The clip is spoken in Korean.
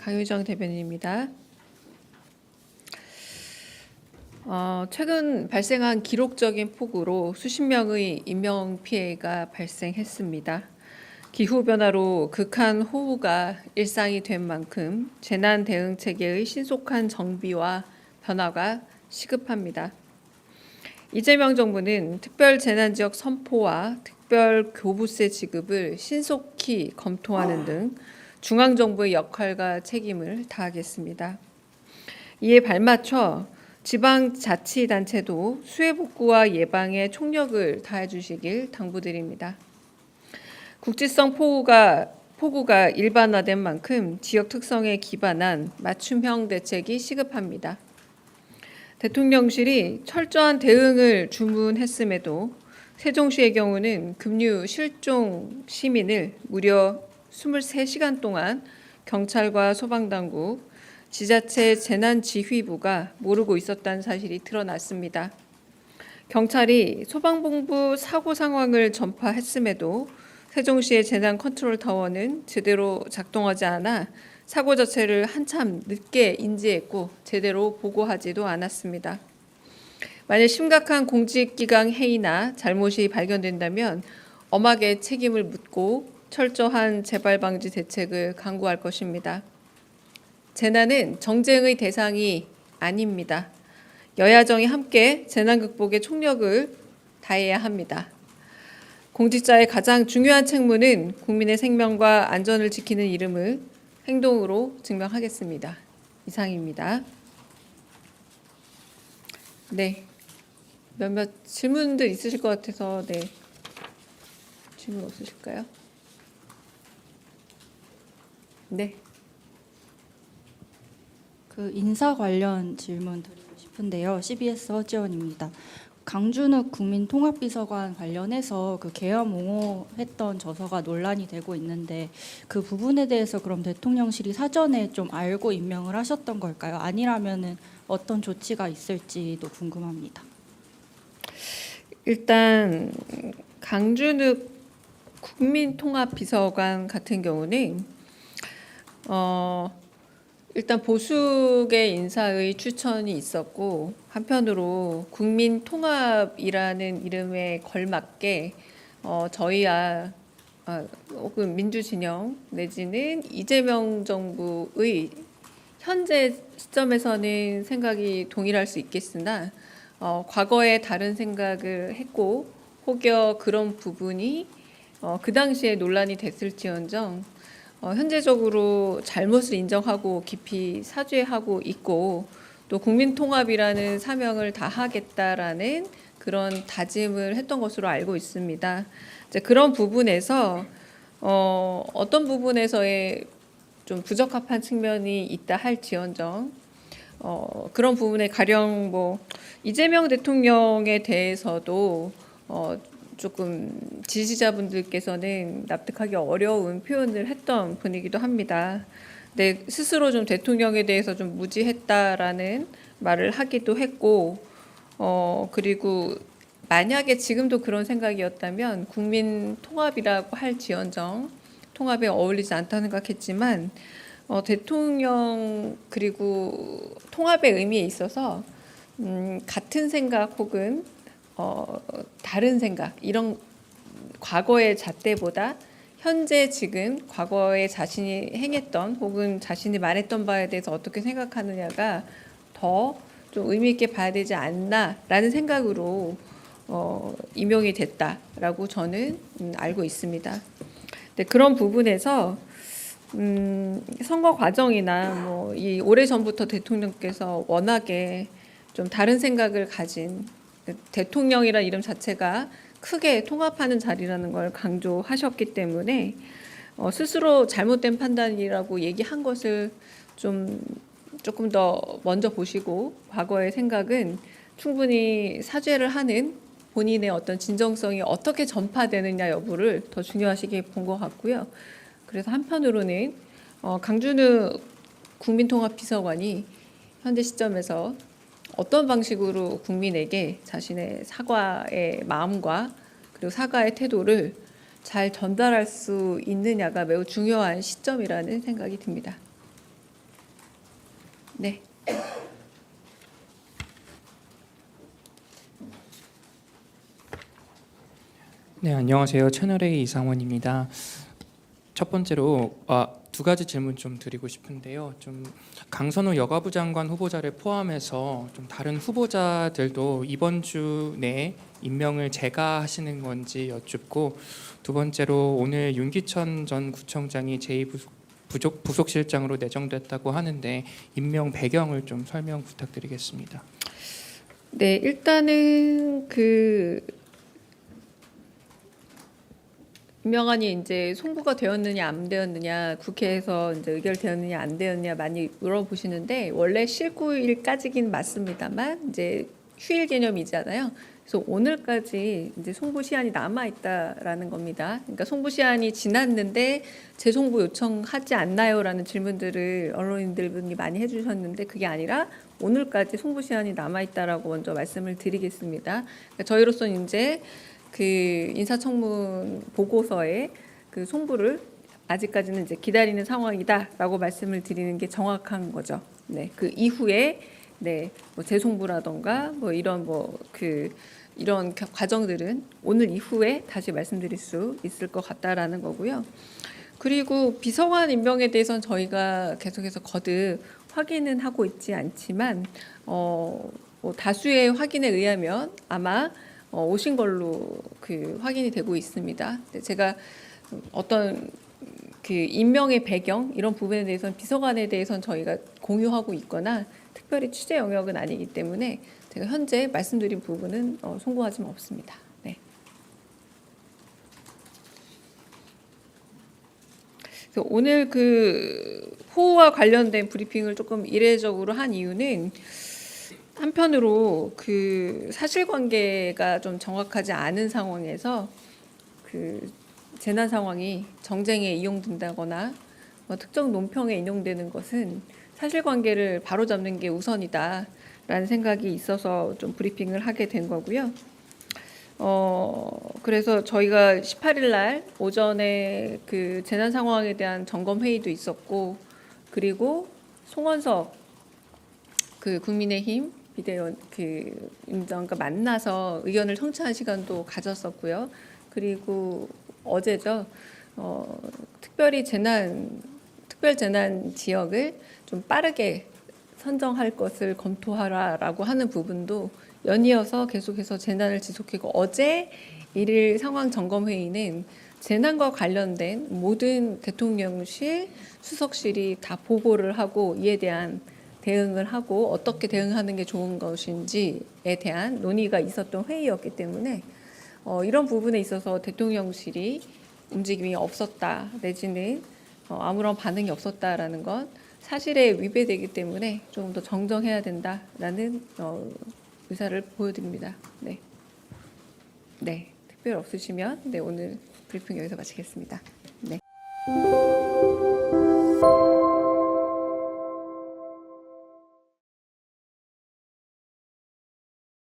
강효정 대변인입니다. 어, 최근 발생한 기록적인 폭우로 수십 명의 인명 피해가 발생했습니다. 기후 변화로 극한 호우가 일상이 된 만큼 재난 대응 체계의 신속한 정비와 변화가 시급합니다. 이재명 정부는 특별 재난 지역 선포와 특별 교부세 지급을 신속히 검토하는 등 중앙 정부의 역할과 책임을 다하겠습니다. 이에 발맞춰 지방 자치단체도 수해 복구와 예방에 총력을 다해 주시길 당부드립니다. 국지성 폭우가 폭우가 일반화된 만큼 지역 특성에 기반한 맞춤형 대책이 시급합니다. 대통령실이 철저한 대응을 주문했음에도 세종시의 경우는 급류 실종 시민을 무려 23시간 동안 경찰과 소방당국, 지자체 재난지휘부가 모르고 있었다는 사실이 드러났습니다. 경찰이 소방본부 사고 상황을 전파했음에도 세종시의 재난 컨트롤 타워는 제대로 작동하지 않아 사고 자체를 한참 늦게 인지했고 제대로 보고하지도 않았습니다. 만약 심각한 공직기강 해이나 잘못이 발견된다면 엄하게 책임을 묻고 철저한 재발 방지 대책을 강구할 것입니다. 재난은 정쟁의 대상이 아닙니다. 여야정이 함께 재난 극복에 총력을 다해야 합니다. 공직자의 가장 중요한 책무는 국민의 생명과 안전을 지키는 이름을 행동으로 증명하겠습니다. 이상입니다. 네. 몇몇 질문들 있으실 것 같아서 네. 질문 없으실까요? 네. 그 인사 관련 질문 드리고 싶은데요. CBS 허지원입니다. 강준욱 국민통합비서관 관련해서 그 계엄 옹호했던 저서가 논란이 되고 있는데 그 부분에 대해서 그럼 대통령실이 사전에 좀 알고 임명을 하셨던 걸까요? 아니라면은 어떤 조치가 있을지도 궁금합니다. 일단 강준욱 국민통합비서관 같은 경우는 어 일단 보수계 인사의 추천이 있었고 한편으로 국민 통합이라는 이름에 걸맞게 어 저희야 아, 혹은 민주진영 내지는 이재명 정부의 현재 시점에서는 생각이 동일할 수 있겠으나 어, 과거에 다른 생각을 했고 혹여 그런 부분이 어, 그 당시에 논란이 됐을지언정 어, 현재적으로 잘못을 인정하고 깊이 사죄하고 있고 또 국민 통합이라는 사명을 다하겠다라는 그런 다짐을 했던 것으로 알고 있습니다. 이제 그런 부분에서 어, 어떤 부분에서의 좀 부적합한 측면이 있다 할지언정 어, 그런 부분에 가령 뭐 이재명 대통령에 대해서도 어, 조금 지지자분들께서는 납득하기 어려운 표현을 했던 분이기도 합니다. 네, 스스로 좀 대통령에 대해서 좀 무지했다라는 말을 하기도 했고, 어, 그리고 만약에 지금도 그런 생각이었다면 국민 통합이라고 할 지언정 통합에 어울리지 않다 생각했지만 어, 대통령 그리고 통합의 의미에 있어서 음, 같은 생각 혹은 어, 다른 생각 이런 과거의 잣대보다 현재 지금 과거에 자신이 행했던 혹은 자신이 말했던 바에 대해서 어떻게 생각하느냐가 더 좀 의미 있게 봐야 되지 않나라는 생각으로 어, 임용이 됐다라고 저는 음, 알고 있습니다. 네, 그런 부분에서 음, 선거 과정이나 뭐 이 오래 전부터 대통령께서 워낙에 좀 다른 생각을 가진 대통령이라 이름 자체가 크게 통합하는 자리라는 걸 강조하셨기 때문에 어, 스스로 잘못된 판단이라고 얘기한 것을 좀 조금 더 먼저 보시고 과거의 생각은 충분히 사죄를 하는 본인의 어떤 진정성이 어떻게 전파되느냐 여부를 더 중요하시게 본 것 같고요. 그래서 한편으로는 어, 강준우 국민통합비서관이 현재 시점에서 어떤 방식으로 국민에게 자신의 사과의 마음과 그리고 사과의 태도를 잘 전달할 수 있느냐가 매우 중요한 시점이라는 생각이 듭니다. 네. 네, 안녕하세요. 채널A 이상원입니다. 첫 번째로 아, 두 가지 질문 좀 드리고 싶은데요. 좀 강선우 여가부 장관 후보자를 포함해서 좀 다른 후보자들도 이번 주 내에 임명을 제가 하시는 건지 여쭙고 두 번째로 오늘 윤기천 전 구청장이 제2 부족 부속실장으로 내정됐다고 하는데 임명 배경을 좀 설명 부탁드리겠습니다. 네, 일단은 그 임명안이 이제 송부가 되었느냐 안 되었느냐 국회에서 이제 의결되었느냐 안 되었느냐 많이 물어보시는데 원래 실구일까지긴 맞습니다만 이제 휴일 개념이잖아요. 그래서 오늘까지 이제 송부 시한이 남아 있다라는 겁니다. 그러니까 송부 시한이 지났는데 재송부 요청하지 않나요라는 질문들을 언론인들 분이 많이 해주셨는데 그게 아니라 오늘까지 송부 시한이 남아 있다라고 먼저 말씀을 드리겠습니다. 그러니까 저희로서는 이제 그 인사청문 보고서에 그 송부를 아직까지는 이제 기다리는 상황이다라고 말씀을 드리는 게 정확한 거죠. 네, 그 이후에 네, 뭐 재송부라던가 뭐 이런 뭐 그 이런 겨- 과정들은 오늘 이후에 다시 말씀드릴 수 있을 것 같다라는 거고요. 그리고 비서관 임명에 대해서는 저희가 계속해서 거듭 확인은 하고 있지 않지만 어, 뭐 다수의 확인에 의하면 아마 어, 오신 걸로 그 확인이 되고 있습니다. 근데 제가 어떤 그 임명의 배경 이런 부분에 대해서는 비서관에 대해서는 저희가 공유하고 있거나 특별히 취재 영역은 아니기 때문에 제가 현재 말씀드린 부분은 어, 송구하지는 없습니다. 네. 오늘 그 호우와 관련된 브리핑을 조금 이례적으로 한 이유는 한편으로 그 사실관계가 좀 정확하지 않은 상황에서 그 재난 상황이 정쟁에 이용된다거나 뭐 특정 논평에 인용되는 것은 사실관계를 바로잡는 게 우선이다라는 생각이 있어서 좀 브리핑을 하게 된 거고요. 어 그래서 저희가 18일 날 오전에 그 재난 상황에 대한 점검 회의도 있었고 그리고 송원석 그 국민의힘 비대위원 그 임장과 만나서 의견을 청취한 시간도 가졌었고요. 그리고 어제죠. 어, 특별히 재난 특별 재난 지역을 좀 빠르게 선정할 것을 검토하라라고 하는 부분도 연이어서 계속해서 재난을 지속했고 어제 일일 상황 점검 회의는 재난과 관련된 모든 대통령실 수석실이 다 보고를 하고 이에 대한 대응을 하고 어떻게 대응하는 게 좋은 것인지에 대한 논의가 있었던 회의였기 때문에 어, 이런 부분에 있어서 대통령실이 움직임이 없었다 내지는 어, 아무런 반응이 없었다라는 건 사실에 위배되기 때문에 조금 더 정정해야 된다라는 어, 의사를 보여드립니다. 네, 네 특별 없으시면 네 오늘 브리핑 여기서 마치겠습니다. 네.